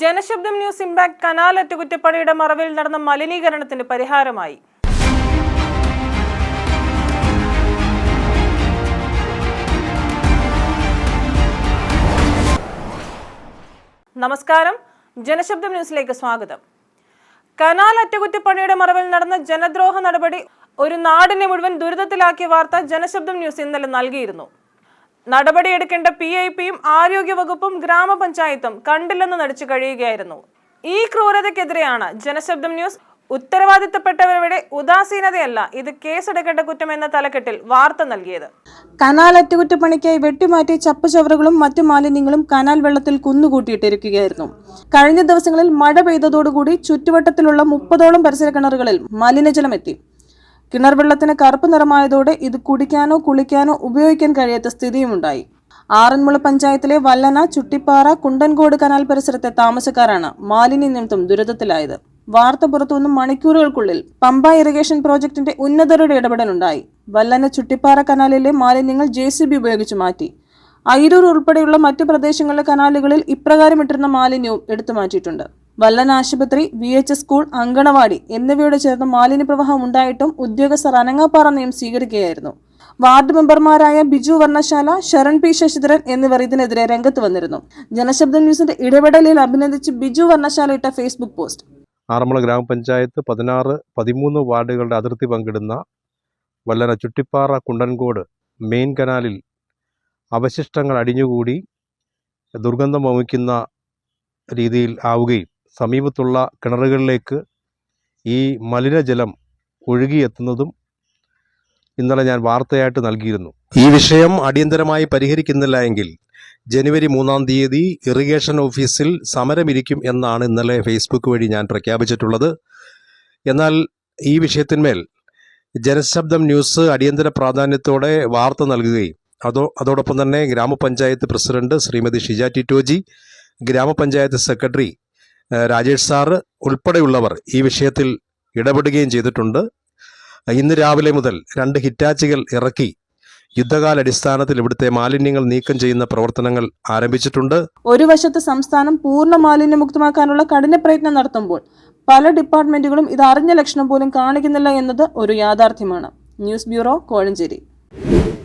ജനശബ്ദം news impact canal അറ്റകുറ്റപ്പണിയുടെ മറവിൽ നടന്ന മലിനീകരണത്തിന് പരിഹാരമായി. നമസ്കാരം. ജനശബ്ദം ന്യൂസിലേക്ക് സ്വാഗതം. കനാൽ അറ്റകുറ്റപ്പണിയുടെ മറവിൽ നടന്ന ജനദ്രോഹ നടപടി ഒരു നാടിനെ മുഴുവൻ ദുരിതത്തിലാക്കിയ വാർത്ത ജനശബ്ദം ന്യൂസ് ഇന്നലെ നൽകിയിരുന്നു. നടപടിയെടുക്കേണ്ട പി ഐ പിയും ആരോഗ്യവകുപ്പും ഗ്രാമപഞ്ചായത്തും കണ്ടില്ലെന്ന് നടിച്ചു കഴിയുകയായിരുന്നു. ഈ ക്രൂരതയ്ക്കെതിരെയാണ് ജനശബ്ദം ന്യൂസ് ഉത്തരവാദിത്തപ്പെട്ടവരുടെ ഉദാസീനതയല്ല ഇത് കേസെടുക്കേണ്ട കുറ്റം എന്ന തലക്കെട്ടിൽ വാർത്ത നൽകിയത്. കനാൽ അറ്റകുറ്റപ്പണിക്കായി വെട്ടിമാറ്റിയ ചപ്പുചവറുകളും മറ്റു മാലിന്യങ്ങളും കനാൽ വെള്ളത്തിൽ കുന്നുകൂട്ടിയിട്ടിരിക്കുകയായിരുന്നു. കഴിഞ്ഞ ദിവസങ്ങളിൽ മഴ പെയ്തതോടുകൂടി ചുറ്റുവട്ടത്തിലുള്ള മുപ്പതോളം പരിസര കിണറുകളിൽ മലിനജലം എത്തി. കിണർ വെള്ളത്തിന് കറുപ്പ് നിറമായതോടെ ഇത് കുടിക്കാനോ കുളിക്കാനോ ഉപയോഗിക്കാൻ കഴിയാത്ത സ്ഥിതിയുമുണ്ടായി. ആറന്മുള പഞ്ചായത്തിലെ വല്ലന ചുട്ടിപ്പാറ കുണ്ടൻകോട് കനാൽ പരിസരത്തെ താമസക്കാരാണ് മാലിന്യ നിമിത്തം ദുരിതത്തിലായത്. വാർത്ത പുറത്തുവന്ന് മണിക്കൂറുകൾക്കുള്ളിൽ പമ്പ ഇറിഗേഷൻ പ്രോജക്ടിന്റെ ഉന്നതരുടെ ഇടപെടലുണ്ടായി. വല്ലന ചുട്ടിപ്പാറ കനാലിലെ മാലിന്യങ്ങൾ ജെ ഉപയോഗിച്ച് മാറ്റി. അയിരൂർ ഉൾപ്പെടെയുള്ള മറ്റു പ്രദേശങ്ങളിലെ കനാലുകളിൽ ഇപ്രകാരം ഇട്ടിരുന്ന മാലിന്യവും എടുത്തു മാറ്റിയിട്ടുണ്ട്. വല്ലന ആശുപത്രി വി എച്ച് സ്കൂൾ അങ്കണവാടി എന്നിവയോട് ചേർന്ന് മാലിന്യ പ്രവാഹം ഉണ്ടായിട്ടും ഉദ്യോഗസ്ഥർ അനങ്ങാപ്പാറ നയം സ്വീകരിക്കുകയായിരുന്നു. വാർഡ് മെമ്പർമാരായ ബിജു വർണശാല ശരൺ പി ശശിധരൻ എന്നിവർ ഇതിനെതിരെ രംഗത്ത് വന്നിരുന്നു. ജനശബ്ദ ന്യൂസിന്റെ ഇടപെടലിൽ അഭിനന്ദിച്ച് ബിജു വർണശാല ഇട്ട ഫേസ്ബുക്ക് പോസ്റ്റ്. ആറന്മുള ഗ്രാമപഞ്ചായത്ത് പതിനാറ് പതിമൂന്ന് വാർഡുകളുടെ അതിർത്തി പങ്കിടുന്ന വല്ലന ചുട്ടിപ്പാറ കുണ്ടൻകോട് മെയിൻ കനാലിൽ അവശിഷ്ടങ്ങൾ അടിഞ്ഞുകൂടി ദുർഗന്ധം വമിക്കുന്ന രീതിയിൽ ആവുകയും സമീപത്തുള്ള കിണറുകളിലേക്ക് ഈ മലിനജലം ഒഴുകിയെത്തുന്നതും ഇന്നലെ ഞാൻ വാർത്തയായിട്ട് നൽകിയിരുന്നു. ഈ വിഷയം അടിയന്തരമായി പരിഹരിക്കുന്നില്ല എങ്കിൽ ജനുവരി മൂന്നാം തീയതി ഇറിഗേഷൻ ഓഫീസിൽ സമരമിരിക്കും എന്നാണ് ഇന്നലെ ഫേസ്ബുക്ക് വഴി ഞാൻ പ്രഖ്യാപിച്ചിട്ടുള്ളത്. എന്നാൽ ഈ വിഷയത്തിന്മേൽ ജനശബ്ദം ന്യൂസ് അടിയന്തര പ്രാധാന്യത്തോടെ വാർത്ത നൽകുകയും അതോ അതോടൊപ്പം തന്നെ ഗ്രാമപഞ്ചായത്ത് പ്രസിഡന്റ് ശ്രീമതി ഷിജ ടിറ്റോജി ഗ്രാമപഞ്ചായത്ത് സെക്രട്ടറി രാജേഷ് സാറ് ഉൾപ്പെടെയുള്ളവർ ഈ വിഷയത്തിൽ ഇടപെടുകയും ചെയ്തിട്ടുണ്ട്. ഇന്ന് രാവിലെ മുതൽ രണ്ട് ഹിറ്റാച്ചുകൾ ഇറക്കി യുദ്ധകാലടിസ്ഥാനത്തിൽ ഇവിടുത്തെ മാലിന്യങ്ങൾ നീക്കം ചെയ്യുന്ന പ്രവർത്തനങ്ങൾ ആരംഭിച്ചിട്ടുണ്ട്. ഒരു വശത്ത് സംസ്ഥാനം പൂർണ മാലിന്യമുക്തമാക്കാനുള്ള കഠിന പ്രയത്നം നടത്തുമ്പോൾ പല ഡിപ്പാർട്ട്മെന്റുകളും ഇത് അറിഞ്ഞ ലക്ഷണം പോലും കാണിക്കുന്നില്ല എന്നത് ഒരു യാഥാർത്ഥ്യമാണ്. News bureau Kozhencherry.